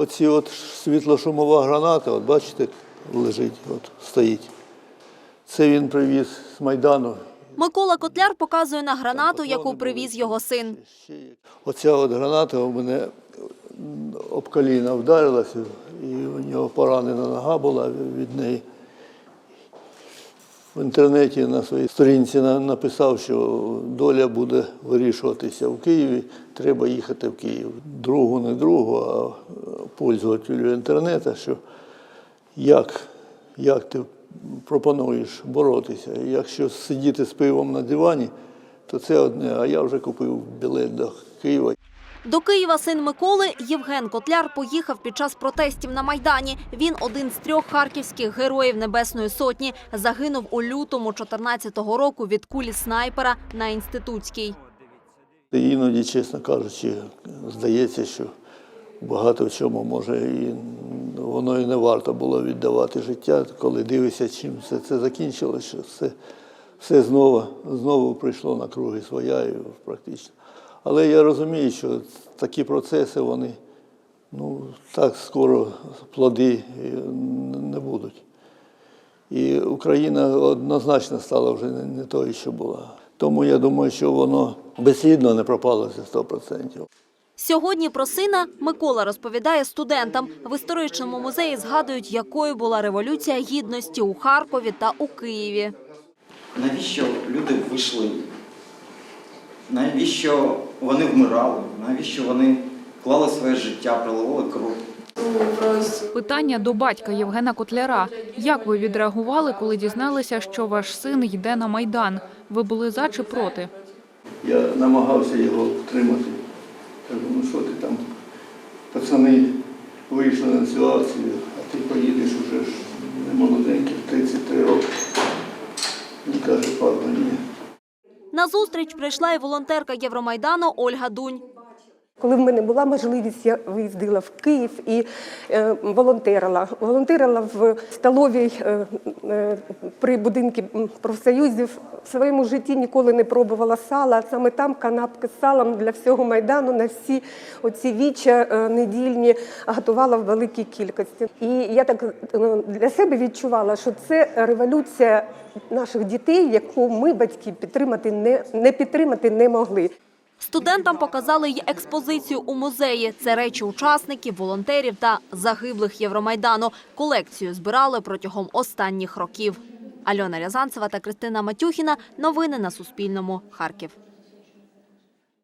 оці от світлошумова граната, от бачите, лежить, от стоїть. Це він привіз з Майдану. Микола Котляр показує на гранату, яку привіз його син. Оця от граната у мене об коліна вдарилася, і у нього поранена нога була від неї. В інтернеті на своїй сторінці написав, що доля буде вирішуватися в Києві, треба їхати в Київ. Другу, не другу, а пользователю інтернету, що як, як ти пропонуєш боротися. Якщо сидіти з пивом на дивані, то це одне, а я вже купив білет до Києва. До Києва син Миколи Євген Котляр поїхав під час протестів на Майдані. Він один з трьох харківських героїв Небесної Сотні. Загинув у лютому 14-го року від кулі снайпера на Інститутській. Іноді, чесно кажучи, здається, що багато в чому може і воно і не варто було віддавати життя, коли дивишся, чим все це закінчилося, що все, все знову, знову прийшло на круги своя і практично. Але я розумію, що такі процеси, вони ну, так скоро плоди е, не будуть. І Україна однозначно стала вже не, тою, що була. Тому я думаю, що воно безслідно не пропало за 100%. Сьогодні про сина Микола розповідає студентам. В історичному музеї згадують, якою була революція гідності у Харкові та у Києві. Навіщо люди вийшли? Навіщо вони вмирали? Навіщо вони клали своє життя, проливали кров? Питання до батька Євгена Котляра. Як ви відреагували, коли дізналися, що ваш син йде на Майдан? Ви були за чи проти? Я намагався його втримати. Кажу, ну що ти там, пацани вийшли на цю акцію, а ти поїдеш уже ж не молоденький, 33 роки. Він каже, папа, ні. На зустріч прийшла і волонтерка Євромайдану Ольга Дунь. Коли в мене була можливість, я виїздила в Київ і е, волонтерила. Волонтерила в столовій е, е, при будинку профсоюзів. В своєму житті ніколи не пробувала сала. Саме там канапки з салом для всього майдану на всі оці віча е, недільні готувала в великій кількості. І я так е, для себе відчувала, що це революція наших дітей, яку ми, батьки, підтримати не, не підтримати не могли. Студентам показали й експозицію у музеї. Це речі учасників, волонтерів та загиблих Євромайдану. Колекцію збирали протягом останніх років. Альона Рязанцева та Кристина Матюхіна. Новини на Суспільному. Харків.